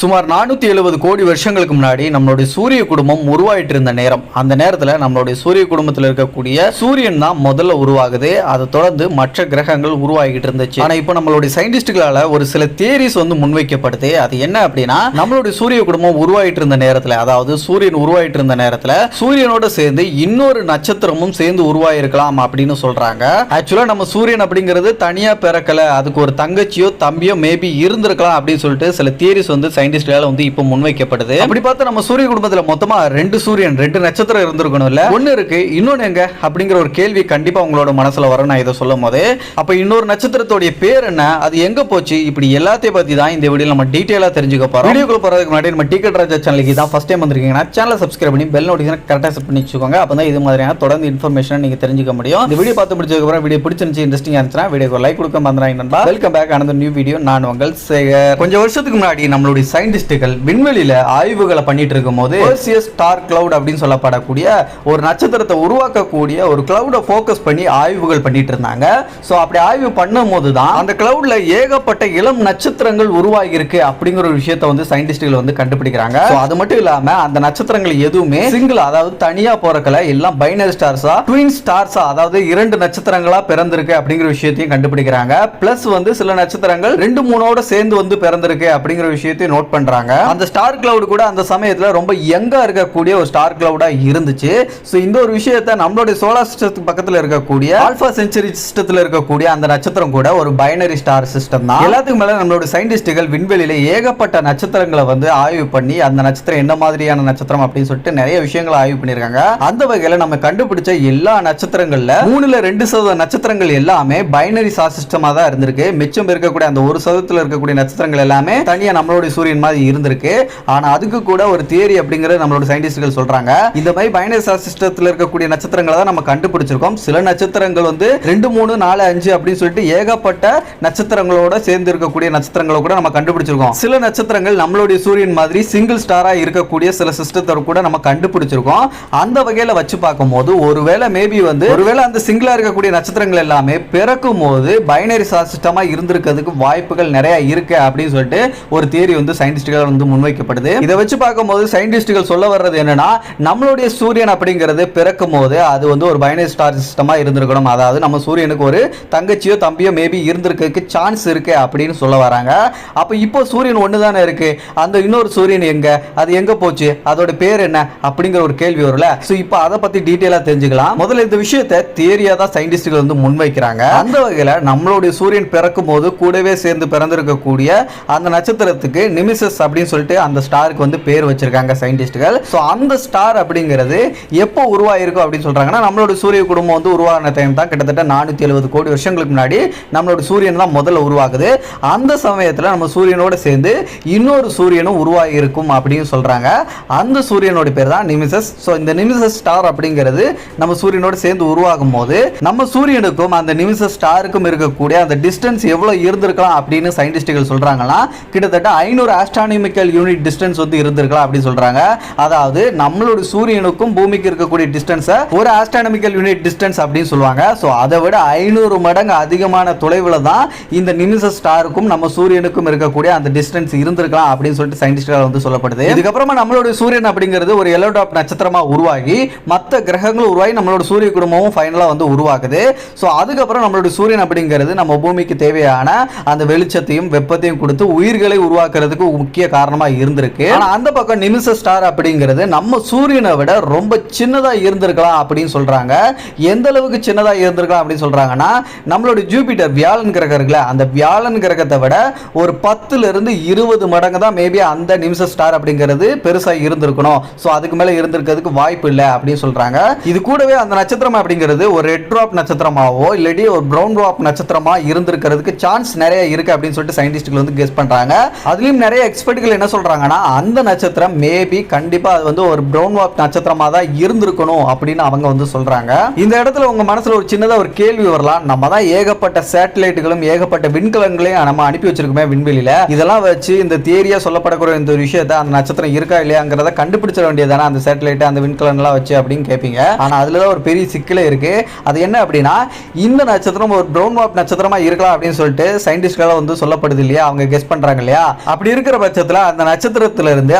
சுமார் நானூற்றி எழுபது கோடி வருஷங்களுக்கு முன்னாடி நம்மளுடைய சூரிய குடும்பம் உருவாயிட்டு இருந்த நேரம். அந்த நேரத்தில் நம்மளுடைய சூரிய குடும்பத்தில் இருக்கக்கூடிய சூரியன் தான் முதல்ல உருவாகுது. அதை தொடர்ந்து மற்ற கிரகங்கள் உருவாகிட்டு இருந்துச்சு. ஆனால் இப்போ நம்மளுடைய சயின்டிஸ்டுகளால் ஒரு சில தியரிஸ் வந்து முன்வைக்கப்படுது. அது என்ன அப்படின்னா நம்மளுடைய சூரிய குடும்பம் உருவாயிட்டு இருந்த நேரத்தில் அதாவது சூரியன் உருவாயிட்டு இருந்த நேரத்தில் சூரியனோட சேர்ந்து இன்னொரு நட்சத்திரமும் சேர்ந்து உருவாயிருக்கலாம் அப்படின்னு சொல்கிறாங்க ஆக்சுவலாக நம்ம சூரியன் அப்படிங்கிறது தனியாக பிறக்கல. அதுக்கு ஒரு தங்கச்சியோ தம்பியோ மேபி இருந்திருக்கலாம் அப்படின்னு சொல்லிட்டு சில தியரிஸ் வந்து சயின்டிஸ்டால வந்து இப்போ முன்வைக்கப்படுது அப்படி பார்த்தா நம்ம சூரிய குடும்பத்துல மொத்தமா ரெண்டு சூரியன் ரெண்டு நட்சத்திரம் இருந்திருக்கணும் இல்ல ஒன்னு இருக்கு இன்னொன்னு எங்க? அப்படிங்கிற ஒரு கேள்வி கண்டிப்பா உங்களோட மனசுல வரும் நான் இதை சொல்லும் போது. அப்ப இன்னொரு நட்சத்திரத்தோடைய பேர் என்ன? அது எங்க போச்சு? இப்படி எல்லாத்தையும் பத்தி தான் இந்த வீடியோ நம்ம டீடைலா தெரிஞ்சுக்க போறோம். வீடியோக்குள்ள போறதுக்கு முன்னாடி நம்ம டிக்கெட் ராஜா சேனலுக்கு தான் ஃபர்ஸ்ட் டைம் வந்திருக்கீங்கன்னா சேனலை சப்ஸ்கிரைப் பண்ணி பெல் நோட்டிஃபிகேஷன் கரெக்டாக செட் பண்ணி வச்சுக்கோங்க. அப்பதான் இது மாதிரியான தொடர்ந்து இன்ஃபர்மேஷன் நீங்க தெரிஞ்சுக்க முடியும். இந்த வீடியோ பார்த்து முடிச்சதுக்கு அப்புறம் வீடியோ பிடிச்சிருந்துச்சு இன்ட்ரெஸ்டிங் இருந்துச்சுன்னா வீடியோக்கு லைக் கொடுக்க மறந்துடாங்க நண்பா. Welcome back another new video நான் உங்கள் சேகர். கொஞ்சம் வருஷத்துக்கு முன்னாடி நம்மளுடைய சயின்டிஸ்டுகள் விண்வெளியில ஆய்வுகளை பண்ணிட்டு இருக்கும்போது போது ஸ்டார் கிளவுட் அப்படின்னு சொல்லப்படக்கூடிய ஒரு நட்சத்திரத்தை உருவாக்கக்கூடிய ஒரு கிளவுடை ஃபோக்கஸ் பண்ணி ஆய்வுகள் பண்ணிட்டு இருந்தாங்க ஸோ அப்படி ஆய்வு பண்ணும்போது தான் அந்த கிளவுட்ல ஏகப்பட்ட இளம் நட்சத்திரங்கள் உருவாகியிருக்கு அப்படிங்கிற ஒரு விஷயத்தை வந்து சயின்டிஸ்டுகள் வந்து கண்டுபிடிக்கிறாங்க. ஸோ அது மட்டும் இல்லாம அந்த நட்சத்திரங்கள் எதுவுமே சிங்கிள் அதாவது தனியா போறக்கல எல்லாம் பைனரி ஸ்டார்ஸா ட்வின் ஸ்டார்ஸா அதாவது இரண்டு நட்சத்திரங்களா பிறந்திருக்கு அப்படிங்கிற விஷயத்தையும் கண்டுபிடிக்கிறாங்க. பிளஸ் வந்து சில நட்சத்திரங்கள் ரெண்டு மூணோட சேர்ந்து வந்து பிறந்திருக்கு அப்படிங்கிற விஷயத்தையும் நோட் பண்றாங்க. அந்த ஸ்டார் கிளவுட் கூட அந்த சமயத்தில் ரொம்ப யங்காக இருக்கக்கூடிய ஒரு ஸ்டார் கிளவுடாக இருந்துச்சு. ஸோ இந்த ஒரு விஷயத்தை நம்மளுடைய சோலார் சிஸ்டத்துக்கு பக்கத்தில் இருக்கக்கூடிய ஆல்ஃபா செஞ்சுரி சிஸ்டத்தில் இருக்கக்கூடிய அந்த நட்சத்திரம் கூட ஒரு பைனரி ஸ்டார் சிஸ்டம் தான். எல்லாத்துக்கு மேலே நம்மளோட சயின்டிஸ்ட்டுகள் விண்வெளியில ஏகப்பட்ட நட்சத்திரங்களை வந்து ஆய்வு பண்ணி அந்த நட்சத்திரம் என்ன மாதிரியான நட்சத்திரம் அப்படின்னு சொல்லிட்டு நிறைய விஷயங்களை ஆய்வு பண்ணியிருக்காங்க. அந்த வகையில் நம்ம கண்டுபிடிச்ச எல்லா நட்சத்திரங்களில் மூணுல ரெண்டு சதவீத நட்சத்திரங்கள் எல்லாமே பைனரி ஸ்டார் சிஸ்டமாக தான் இருந்திருக்கு. மிச்சம் இருக்கக்கூடிய அந்த ஒரு சதவீதத்தில் இருக்கக்கூடிய நட்சத்திரங்கள் எல்லாமே தனியாக நம்மளுடைய சூரியன் மாதிரி இருந்திருக்கு. ஆனா அதுக்கு கூட ஒரு தியரி அப்படிங்கறது நம்மளோட சயின்டிஸ்டுகள் சொல்றாங்க. இந்த மாதிரி பைனரி ஸ்டார் சிஸ்டத்துல இருக்கக்கூடிய நட்சத்திரங்களை தான் நம்ம கண்டுபிடிச்சிருக்கோம். சில நட்சத்திரங்கள் வந்து ரெண்டு மூணு நாலு அஞ்சு அப்படின்னு சொல்லிட்டு ஏகப்பட்ட நட்சத்திரங்களோட சேர்ந்து இருக்கக்கூடிய நட்சத்திரங்களை கூட நம்ம கண்டுபிடிச்சிருக்கோம். சில நட்சத்திரங்கள் நம்மளுடைய சூரியன் மாதிரி சிங்கிள் ஸ்டாரா இருக்கக்கூடிய சில சிஸ்டத்தை கூட நம்ம கண்டுபிடிச்சிருக்கோம். அந்த வகையில வச்சு பார்க்கும்போது ஒருவேளை மேபி வந்து ஒருவேளை அந்த சிங்கிளா இருக்கக்கூடிய நட்சத்திரங்கள் எல்லாமே பிறக்கும் போது பைனரி சார் சிஸ்டமா இருந்திருக்கிறதுக்கு வாய்ப்புகள் நிறைய இருக்கு அப்படின்னு சொல்லிட்டு ஒரு தியரி வந்து சயின்டிஸ்டுகள் வந்து முன்வைக்கப்படுது. இதை வச்சு பார்க்கும்போது சயின்டிஸ்டுகள் சொல்ல வர்றது என்னன்னா நம்மளுடைய சூரியன் அப்படிங்கிறது பிறக்கும் போது அது வந்து ஒரு பைனரி ஸ்டார் சிஸ்டமாக இருந்திருக்கணும். அதாவது நம்ம சூரியனுக்கு ஒரு தங்கச்சியோ தம்பியோ மேபி இருந்திருக்கிறதுக்கு சான்ஸ் இருக்கு அப்படின்னு சொல்ல வராங்க. அப்போ இப்போ சூரியன் ஒன்று தானே இருக்கு? அந்த இன்னொரு சூரியன் எங்க? அது எங்க போச்சு? அதோட பேர் என்ன? அப்படிங்கிற ஒரு கேள்வி வரும்ல. ஸோ இப்போ அதை பத்தி டீட்டெயிலாக தெரிஞ்சுக்கலாம். முதல்ல இந்த விஷயத்தை தியரியா தான் சயின்டிஸ்டுகள் வந்து முன்வைக்கிறாங்க. அந்த வகையில் நம்மளுடைய சூரியன் பிறக்கும் போது கூடவே சேர்ந்து பிறந்திருக்கக்கூடிய அந்த நட்சத்திரத்துக்கு நிமிசஸ் அப்படின்னு சொல்லிட்டு அந்த ஸ்டாருக்கு வந்து பேர் வச்சிருக்காங்க சயின்டிஸ்டுகள். ஸோ அந்த ஸ்டார் அப்படிங்கிறது எப்போ உருவாயிருக்கும் அப்படின்னு சொல்றாங்கன்னா நம்மளோட சூரிய குடும்பம் வந்து உருவான டைம் தான். கிட்டத்தட்ட நானூற்றி எழுபது கோடி வருஷங்களுக்கு முன்னாடி நம்மளோட சூரியன் தான் முதல்ல உருவாகுது. அந்த சமயத்தில் நம்ம சூரியனோட சேர்ந்து இன்னொரு சூரியனும் உருவாகியிருக்கும் அப்படின்னு சொல்றாங்க. அந்த சூரியனோட பேர் தான் நிமிசஸ். ஸோ இந்த நிமிசஸ் ஸ்டார் அப்படிங்கிறது நம்ம சூரியனோட சேர்ந்து உருவாகும் போது நம்ம சூரியனுக்கும் அந்த நிமிசஸ் ஸ்டாருக்கும் இருக்கக்கூடிய அந்த டிஸ்டன்ஸ் எவ்வளோ இருந்திருக்கலாம் அப்படின்னு சயின்டிஸ்டுகள் சொல்றாங்கன்னா கிட்டத்தட்ட ஐநூறு ஆஸ்ட்ரானமிக்கல் யூனிட் டிஸ்டன்ஸ் வந்து இருந்திருக்கலாம் அப்படின்னு சொல்றாங்க. அதாவது நம்மளோட சூரியனுக்கும் பூமிக்கு இருக்கக்கூடிய டிஸ்டன்ஸை ஒரு ஆஸ்ட்ரானமிக்கல் யூனிட் டிஸ்டன்ஸ் அப்படின்னு சொல்லுவாங்க. ஸோ அதை விட ஐநூறு மடங்கு அதிகமான தொலைவில் தான் இந்த நிமிஷ ஸ்டாருக்கும் நம்ம சூரியனுக்கும் இருக்கக்கூடிய அந்த டிஸ்டன்ஸ் இருந்திருக்கலாம் அப்படின்னு சொல்லிட்டு சயின்டிஸ்டால் வந்து சொல்லப்படுது. இதுக்கப்புறமா நம்மளோட சூரியன் அப்படிங்கிறது ஒரு எல்லோ டாப் நட்சத்திரமா உருவாகி மற்ற கிரகங்களும் உருவாகி நம்மளோட சூரிய குடும்பமும் ஃபைனலாக வந்து உருவாகுது. ஸோ அதுக்கப்புறம் நம்மளுடைய சூரியன் அப்படிங்கிறது நம்ம பூமிக்கு தேவையான அந்த வெளிச்சத்தையும் வெப்பத்தையும் கொடுத்து உயிர்களை உருவாக்குறதுக்கு முக்கிய காரணமாக இருந்திருக்கு. ஆனால் அந்த பக்கம் நிமிஷ ஸ்டார் அப்படிங்கிறது நம்ம சூரியனை விட ரொம்ப சின்னதாக இருந்திருக்கலாம் அப்படின்னு சொல்றாங்க. எந்த அளவுக்கு சின்னதாக இருந்திருக்கலாம் அப்படின்னு சொல்கிறாங்கன்னா நம்மளோட ஜூபிட்டர் வியாழன் கிரகம் இருக்குல்ல அந்த வியாழன் கிரகத்தை விட ஒரு பத்துல இருந்து இருபது மடங்கு தான் மேபி அந்த நிமிஷ ஸ்டார் அப்படிங்கிறது பெருசா இருந்திருக்கணும். ஸோ அதுக்கு மேல இருந்திருக்கிறதுக்கு வாய்ப்பு இல்லை அப்படின்னு சொல்றாங்க. இது கூடவே அந்த நட்சத்திரம் அப்படிங்கிறது ஒரு ரெட் ட்ராப் நட்சத்திரமாவோ இல்லாட்டி ஒரு ப்ரௌன் ட்ராப் நட்சத்திரமா இருந்திருக்கிறதுக்கு சான்ஸ் நிறைய இருக்கு அப்படின்னு சொல்லிட்டு சயின்டிஸ்ட்டுகள் வந்து கெஸ் பண்றாங்க. அதுலயும் நிறைய எக்ஸ்பர்ட்கள் என்ன சொல்கிறாங்கன்னா அந்த நட்சத்திரம் மேபி கண்டிப்பாக அது வந்து ஒரு ப்ரௌன் வாப் நட்சத்திரமாக தான் இருந்திருக்கணும் அப்படின்னு அவங்க வந்து சொல்கிறாங்க இந்த இடத்துல உங்கள் மனசில் ஒரு சின்னதாக ஒரு கேள்வி வரலாம். நம்ம தான் ஏகப்பட்ட சேட்டலைட்டுகளும் ஏகப்பட்ட விண்கலங்களையும் நம்ம அனுப்பி வச்சிருக்கோமே விண்வெளியில. இதெல்லாம் வச்சு இந்த தேரியாக சொல்லப்படக்கூடிய இந்த ஒரு விஷயத்தை அந்த நட்சத்திரம் இருக்கா இல்லையாங்கிறத கண்டுபிடிச்சிட வேண்டியதானே அந்த சேட்டலைட்டு அந்த விண்கலன்லாம் வச்சு அப்படின்னு கேட்பீங்க ஆனால் அதில் தான் ஒரு பெரிய சிக்கலே இருக்குது அது என்ன அப்படின்னா இந்த நட்சத்திரம் ஒரு ப்ரௌன் வாப் நட்சத்திரமா இருக்கலாம் அப்படின்னு சொல்லிட்டு சயின்டிஸ்ட்களால வந்து சொல்லப்படுது இல்லையா? அவங்க கெஸ் பண்ணுறாங்க இல்லையா? அப்படி இருக்க இருக்கிற பட்சத்தில் அந்த நட்சத்திரத்துல இருந்து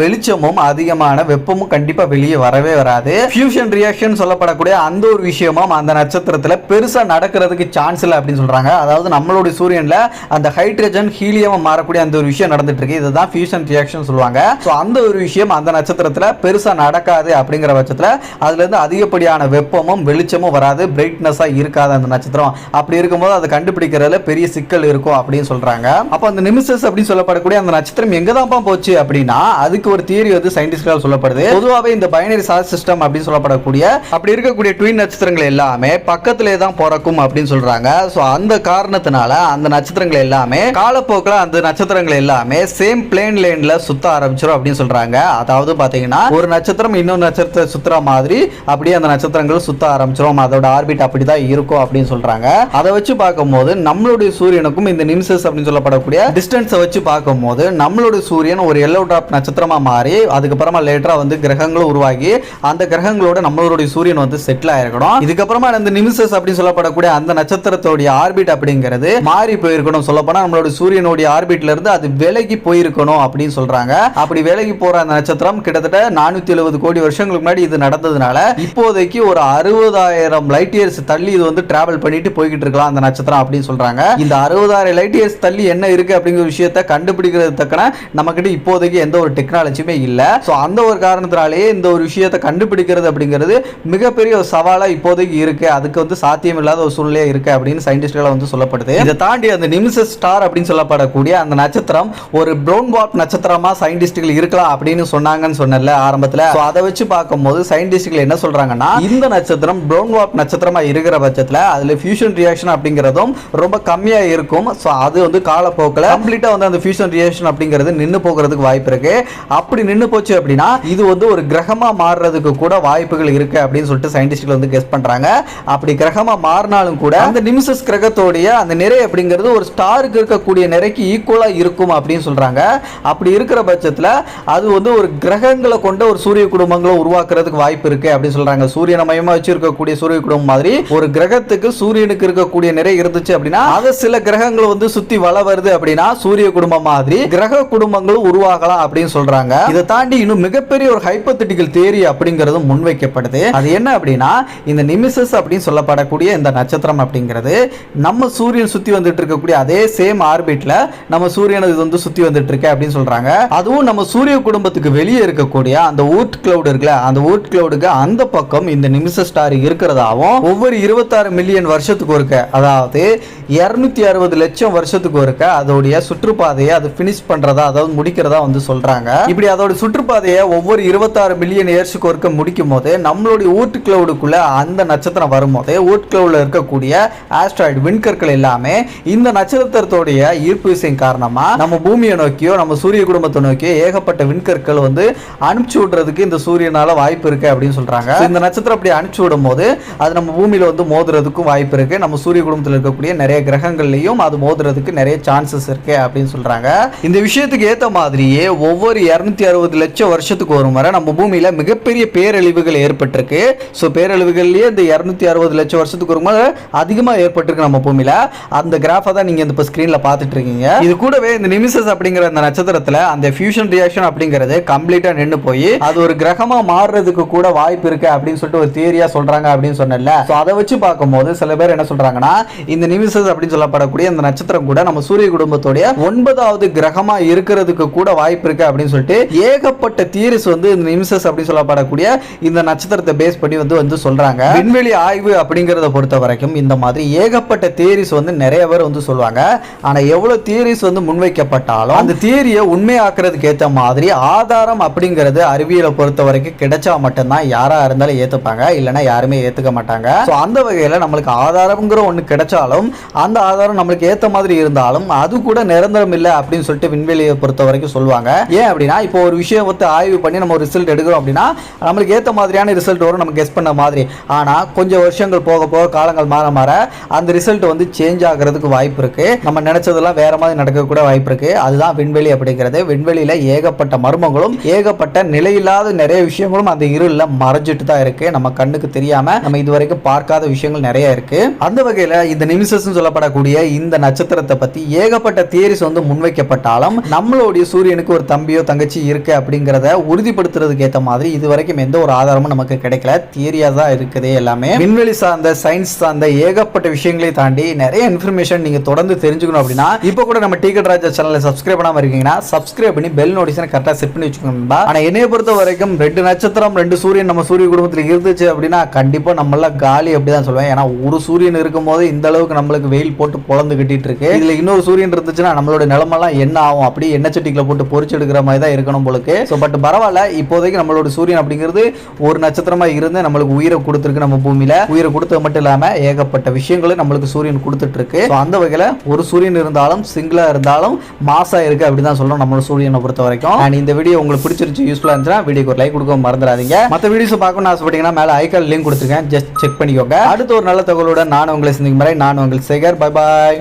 வெளிச்சமும் அதிகமான வெப்பமும் கண்டிப்பாக வெளியே வரவே வராது. ஃபியூஷன் ரியாக்ஷன் சொல்லப்படக்கூடிய அந்த ஒரு விஷயமும் அந்த நட்சத்திரத்தில் பெருசா நடக்கிறதுக்கு சான்ஸ் இல்லை அப்படின்னு சொல்றாங்க. அதாவது நம்மளுடைய சூரியன்ல அந்த ஹைட்ரஜன் ஹீலியமாக மாறக்கூடிய அந்த ஒரு விஷயம் நடந்துட்டு இருக்கு இதுதான் ஃபியூஷன் ரியாக்ஷன் சொல்லுவாங்க. ஸோ அந்த ஒரு விஷயம் அந்த நட்சத்திரத்தில் பெருசா நடக்காது அப்படிங்கிற பட்சத்துல அதுல இருந்து அதிகப்படியான வெப்பமும் வெளிச்சமும் வராது. பிரைட்னஸாக இருக்காது அந்த நட்சத்திரம். அப்படி இருக்கும்போது அதை கண்டுபிடிக்கிறதுல பெரிய சிக்கல் இருக்கும் அப்படின்னு சொல்றாங்க. அப்போ அந்த நிமிஷஸ் அப்படின்னு சொல்லப்படக்கூடிய அந்த நட்சத்திரம் எங்க தான் போச்சு அப்படின்னா அதுக்கு ஒரு தியரி வந்து சயின்டிஸ்டால் சொல்லப்படுது. பொதுவாகவே இந்த பைனரி சார் சிஸ்டம் அப்படின்னு சொல்லப்படக்கூடிய அப்படி இருக்கக்கூடிய ட்வின் நட்சத்திரங்கள் எல்லாமே பக்கத்திலே தான் பிறக்கும் அப்படின்னு சொல்றாங்க. ஸோ அந்த காரணத்தினால அந்த நட்சத்திரங்கள் எல்லாமே காலப்போக்கில் அந்த நட்சத்திரங்கள் எல்லாமே சேம் பிளேன் லைன்ல சுத்த ஆரம்பிச்சிடும் அப்படின்னு சொல்றாங்க. அதாவது பாத்தீங்கன்னா ஒரு நட்சத்திரம் இன்னொரு நட்சத்திரத்தை சுத்துற மாதிரி அப்படியே அந்த நட்சத்திரங்கள் சுத்த ஆரம்பிச்சிடும் அதோட ஆர்பிட் அப்படிதான் இருக்கும் அப்படின்னு சொல்றாங்க. அதை வச்சு பார்க்கும்போது நம்மளுடைய சூரியனுக்கும் இந்த நிமிஷஸ் அப்படின்னு சொல்லப்படக்கூடிய டிஸ்டன்ஸை வச்சு பார்க்கும்போது நம்மளுடைய சூரியன் ஒரு எல்லோ டாப் நட்சத்திரமா மாறி அதுக்கப்புறமா லேட்டரா வந்து கிரகங்களும் உருவாகி அந்த கிரகங்களோட நம்மளுடைய சூரியன் வந்து செட்டில் ஆயிருக்கணும். இதுக்கப்புறமா இந்த நிமிஷஸ் அப்படின்னு சொல்லப்படக்கூடிய அந்த நட்சத்திரத்தோடைய ஆர்பிட் அப்படிங்கிறது மாறி போயிருக்கணும் சொல்லப்போனால் நம்மளுடைய சூரியனுடைய ஆர்பிட்ல இருந்து அது விலகி போயிருக்கணும் அப்படின்னு சொல்றாங்க. அப்படி விலகி போற அந்த நட்சத்திரம் கிட்டத்தட்ட நானூத்தி எழுபது கோடி வருஷங்களுக்கு முன்னாடி இது நடந்ததுனால இப்போதைக்கு ஒரு அறுபதாயிரம் லைட் இயர்ஸ் தள்ளி இது வந்து டிராவல் பண்ணிட்டு போய்கிட்டு இருக்கலாம் அந்த நட்சத்திரம் அப்படின்னு சொல்றாங்க. இந்த அறுபதாயிரம் லைட் இயர்ஸ் தள்ளி என்ன இருக்கு அப்படிங்கிற விஷயத்த கண்டுபிடிக்கிறது தக்கன நம்மகிட்ட இப்போதைக்கு எந்த ஒரு டெக்னாலஜியுமே இல்லை. ஸோ அந்த ஒரு காரணத்தினாலேயே இந்த ஒரு விஷயத்தை கண்டுபிடிக்கிறது அப்படிங்கிறது மிகப்பெரிய ஒரு சவாலா இப்போதைக்கு இருக்குது அதுக்கு வந்து சாத்தியம் இல்லாத ஒரு சூழ்நிலையாக இருக்குது அப்படின்னு சயின்டிஸ்ட்களை வந்து சொல்லப்படுது. இதை தாண்டி அந்த நிமிஷ ஸ்டார் அப்படின்னு சொல்லப்படக்கூடிய அந்த நட்சத்திரம் ஒரு ப்ரௌன் பாப் நட்சத்திரமா சயின்டிஸ்ட்கள் இருக்கலாம் அப்படின்னு சொன்னாங்கன்னு சொன்னல ஆரம்பத்தில். ஸோ அதை வச்சு பார்க்கும்போது சயின்டிஸ்ட்கள் என்ன சொல்றாங்கன்னா இந்த நட்சத்திரம் ப்ரௌன் வாட் நட்சத்திரமா இருக்கிற பட்சத்தில் அதுல ஃபியூஷன் ரியாக்ஷன் அப்படிங்கிறதும் ரொம்ப கம்மியா இருக்கும். ஸோ அது வந்து காலப்போக்கில் கம்ப்ளீட்டாக வந்து அந்த ஃபியூஷன் ரியாக்ஷன் அப்படிங்கிறது நின்று போகிறதுக்கு வாய்ப்பு இருக்கு. அப்படி நின்று போச்சு அப்படின்னா இது வந்து ஒரு கிரகமா மாறுறதுக்கு கூட வாய்ப்புகள் இருக்கு அப்படின்னு சொல்லிட்டு சயின்டிஸ்ட்கள் வந்து கெஸ் பண்றாங்க. அப்படி கிரகமா மாறினாலும் கூட அந்த நிமிஷஸ் கிரகத்தோடைய அந்த நிறை அப்படிங்கிறது ஒரு ஸ்டாருக்கு இருக்கக்கூடிய நிறைக்கு ஈக்குவலா இருக்கும் அப்படின்னு சொல்றாங்க. அப்படி இருக்கிற பட்சத்தில் அது வந்து ஒரு கிரகங்களை கொண்ட ஒரு சூரிய குடும்பங்களை உருவாக்குறதுக்கு வாய்ப்பு இருக்கு அப்படின்னு சொல்றாங்க. சூரியனை மையமா வச்சிருக்கக்கூடிய சூரிய குடும்பம் மாதிரி ஒரு கிரகத்துக்கு சூரியனுக்கு இருக்கக்கூடிய நிறை இருந்துச்சு அப்படின்னா அதை சில கிரகங்களை வந்து சுத்தி வள வருது அப்படின்னா சூரிய குடும்பம் மாதிரி கிரக குடும்பங்களும் உருவாகலாம் அப்படின்னு சொல்றாங்க. இதை தாண்டி இன்னும் மிகப்பெரிய ஒரு ஹைப்போதெட்டிக்கல் தேரி அப்படிங்கிறது முன்வைக்கப்படுது. அது என்ன அப்படின்னா இந்த நிமிஷஸ் அப்படின்னு சொல்லப்படக்கூடிய இந்த நட்சத்திரம் அப்படிங்கிறது நம்ம சூரியன் சுத்தி வந்துட்டு இருக்கக்கூடிய அதே சேம் ஆர்பிட்ல நம்ம சூரியன் இது வந்து சுத்தி வந்துட்டு இருக்கு அப்படின்னு சொல்றாங்க. அதுவும் நம்ம சூரிய குடும்பத்துக்கு வெளியே இருக்கக்கூடிய அந்த ஊட் கிளவுட் இருக்குல்ல அந்த ஊட் கிளவுடுக்கு அந்த பக்கம் இந்த நிமிஷ ஸ்டார் இருக்கிறதாவும் ஒவ்வொரு இருபத்தாறு மில்லியன் வருஷத்துக்கு ஒருக்க அதாவது இருநூத்தி அறுபது லட்சம் வருஷத்துக்கு ஒருக்க அதோடைய சுற்றுப்பாதையை அது பினிஷ் பண்றதா அதாவது முடிக்கிறதா வந்து சொல்றாங்க. இப்படி அதோட சுற்றுப்பாதையை ஒவ்வொரு இருபத்தாறு மில்லியன் இயர்ஸுக்கு ஒருக்க முடிக்கும் போது நம்மளுடைய ஊட்டு கிளவுடுக்குள்ள அந்த நட்சத்திரம் வரும்போது ஊட் கிளவுல இருக்கக்கூடிய ஆஸ்ட்ராய்டு விண்கற்கள் எல்லாமே இந்த நட்சத்திரத்தோடைய ஈர்ப்பு விசையின் காரணமா நம்ம பூமியை நோக்கியோ நம்ம சூரிய குடும்பத்தை நோக்கியோ ஏகப்பட்ட விண்கற்கள் வந்து அனுப்பிச்சு விடுறதுக்கு இந்த சூரியனால வாய்ப்பு இருக்கு அப்படின்னு சொல்றாங்க. இந்த நட்சத்திரம் அப்படி அனுப்பிச்சு விடும் போது அது நம்ம பூமியில வந்து மோதுறதுக்கும் வாய்ப்பு இருக்கு. நம்ம சூரிய குடும்பத்தில் இருக்கக்கூடிய நிறைய கிரகங்கள்லையும் அது மோதுறதுக்கு நிறைய சான்சஸ் இருக்கு அப்படின்னு சொல்றாங்க இந்த விஷயத்துக்கு ஏத்த மாதிரியே ஒவ்வொரு இருநூத்தி அறுபது லட்சம் வருஷத்துக்கு ஒரு முறை நம்ம பூமியில மிகப்பெரிய பேரழிவுகள் ஏற்பட்டிருக்கு. ஸோ பேரழிவுகள்லயே இந்த இருநூத்தி அறுபது லட்சம் வருஷத்துக்கு ஒரு முறை அதிகமாக ஏற்பட்டிருக்கு நம்ம பூமியில. அந்த கிராஃபை தான் நீங்க இந்த இப்போ ஸ்க்ரீனில் பார்த்துட்டு இருக்கீங்க. இது கூடவே இந்த நிமிஷஸ் அப்படிங்கிற அந்த நட்சத்திரத்தில் அந்த ஃபியூஷன் ரியாக்ஷன் அப்படிங்கிறது கம்ப்ளீட்டாக நின்று போய் அது ஒரு கிரகமா மாறுறதுக்கு கூட வாய்ப்பு இருக்கு அப்படின்னு சொல்லிட்டு ஒரு தியரியா சொல்றாங்க அப்படின்னு சொன்னல ஸோ அதை வச்சு பார்க்கும்போது சில பேர் என்ன சொல்றாங்கன்னா இந்த நிமிஷஸ் அப்படின்னு சொல்லப்படக்கூடிய இந்த நட்சத்திரம் கூட நம்ம சூரிய குடும்பத்துடைய ஒன்பதாவது கிரகமா இருக்கிறதுக்கு கூட வாய்ப்பு இருக்கு அப்படின்னு சொல்லிட்டு ஏகப்பட்ட தியரிஸ் வந்து இந்த நிமிஷஸ் அப்படின்னு சொல்லப்படக்கூடிய இந்த நட்சத்திரத்தை பேஸ் பண்ணி வந்து வந்து சொல்றாங்க. விண்வெளி ஆய்வு அப்படிங்கிறத பொறுத்த வரைக்கும் இந்த மாதிரி ஏகப்பட்ட தியரிஸ் வந்து நிறைய பேர் வந்து சொல்லுவாங்க. ஆனா எவ்வளவு தியரிஸ் வந்து முன்வைக்கப்பட்டாலும் அந்த தியரியை உண்மையாக்குறதுக்கு ஏத்த மாதிரி ஆதாரம் அப்படிங்கிறது அறிவியலை பொறுத்த வரைக்கும் கிடைச்சா மட்டும்தான் யாரா இருந்தாலும் ஏத்துப்பாங்க. இல்லைன்னா யாருமே ஏத்துக்க மாட்டாங்க. ஸோ அந்த வகையில நம்மளுக்கு ஆதாரம்ங்கிற ஒண்ணு கிடைச்சாலும் அந்த ஆதாரம் நம்மளுக்கு ஏத்த மாதிரி இருந்தாலும் அது கூட நிரந்தரம் இல்லை அப்படின்னு சொல்லிட்டு விண்வெளியை பொறுத்த வரைக்கும் சொல்லுவாங்க. ஏன் அப்படின்னா இப்போ ஒரு விஷயம் வந்து ஆய்வு பண்ணி நம்ம ஒரு ரிசல்ட் எடுக்கிறோம் அப்படின்னா நம்மளுக்கு ஏற்ற மாதிரியான ரிசல்ட் வரும் நம்ம கெஸ் பண்ண மாதிரி. ஆனால் கொஞ்சம் வருஷங்கள் போக போக காலங்கள் மாற மாற அந்த ரிசல்ட் வந்து சேஞ்ச் ஆகிறதுக்கு வாய்ப்பு இருக்கு. நம்ம நினச்சதெல்லாம் வேற மாதிரி நடக்கக்கூட வாய்ப்பு இருக்கு. அதுதான் விண்வெளி அப்படிங்கிறது. விண்வெளியில் ஏகப்பட்ட மர்மங்களும் ஏகப்பட்ட நிலையில்லாத நிறைய விஷயங்களும் அந்த இருளில் மறைஞ்சிட்டு தான் இருக்கு. நம்ம கண்ணுக்கு தெரியாம நம்ம இதுவரைக்கும் பார்க்காத விஷயங்கள் நிறைய இருக்கு. அந்த வகையில் இந்த நிமிஷம் சொல்லப்படக்கூடிய இந்த நட்சத்திரத்தை பற்றி ஏகப்பட்ட தியரிஸ் வந்து வைக்கப்பட்டாலும் நம்மளுடைய சூரியனுக்கு ஒரு தம்பியோ தங்கச்சி இருக்கு அப்படிங்கிறத உறுதிப்படுத்துறதுக்கு ஏற்ற மாதிரி இது வரைக்கும் எந்த ஒரு ஆதாரமும் நமக்கு கிடைக்கல. தியரியா தான் இருக்குது எல்லாமே. விண்வெளி சார்ந்த சயின்ஸ் சார்ந்த ஏகப்பட்ட விஷயங்களை தாண்டி நிறைய இன்ஃபர்மேஷன் நீங்க தொடர்ந்து தெரிஞ்சுக்கணும் அப்படின்னா இப்போ கூட நம்ம டிக்கெட் ராஜா சேனலை சப்ஸ்கிரைப் பண்ணாம இருக்கீங்கன்னா சப்ஸ்கிரைப் பண்ணி பெல் நோட்டிஃபிகேஷன் கரெக்டாக செட் பண்ணி வச்சுக்கோங்க ஆனா என்னைய பொறுத்த வரைக்கும் ரெண்டு நட்சத்திரம் ரெண்டு சூரியன் நம்ம சூரிய குடும்பத்தில் இருந்துச்சு அப்படின்னா கண்டிப்பா நம்மளாம் காலி அப்படிதான் சொல்லுவேன். ஏன்னா ஒரு சூரியன் இருக்கும்போது இந்த அளவுக்கு நம்மளுக்கு வெயில் போட்டு பொழந்து கட்டிட்டு இருக்கு. இதுல இன்னொரு சூரியன் இருந்துச்சுன்னா நம்மளோட நிலமெல்லாம் என்ன ஆகும் அப்படி எண்ணெய் சட்டிக்குள்ள போட்டு பொறிச்சு எடுக்கிற மாதிரி தான் இருக்கணும் போலுக்கு. ஸோ பட் பரவாயில்ல. இப்போதைக்கு நம்மளோட சூரியன் அப்படிங்கிறது ஒரு நட்சத்திரமா இருந்து நம்மளுக்கு உயிரை கொடுத்துருக்கு நம்ம பூமியில. உயிரை கொடுத்தது மட்டும் இல்லாம ஏகப்பட்ட விஷயங்களும் நம்மளுக்கு சூரியன் கொடுத்துட்டு இருக்கு ஸோ அந்த வகையில் ஒரு சூரியன் இருந்தாலும் சிங்கிளா இருந்தாலும் மாசா இருக்கு அப்படிதான் சொல்லணும் நம்மளோட சூரியனை பொறுத்த வரைக்கும் அண்ட் இந்த வீடியோ உங்களுக்கு பிடிச்சிருச்சு யூஸ்ஃபுல்லாக இருந்துச்சுன்னா வீடியோக்கு ஒரு லைக் கொடுக்க மறந்துடாதீங்க. மற்ற வீடியோஸ் பார்க்கணும்னு ஆசைப்பட்டீங்கன்னா மேலே ஐக்கால் லிங்க் கொடுத்துருக்கேன். ஜஸ்ட் செக் பண்ணிக்கோங்க. அடுத்த ஒரு நல்ல தகவலோட நான் உங்களை சந்திக்கும் வரை நான் உங்கள் சேகர். Bye bye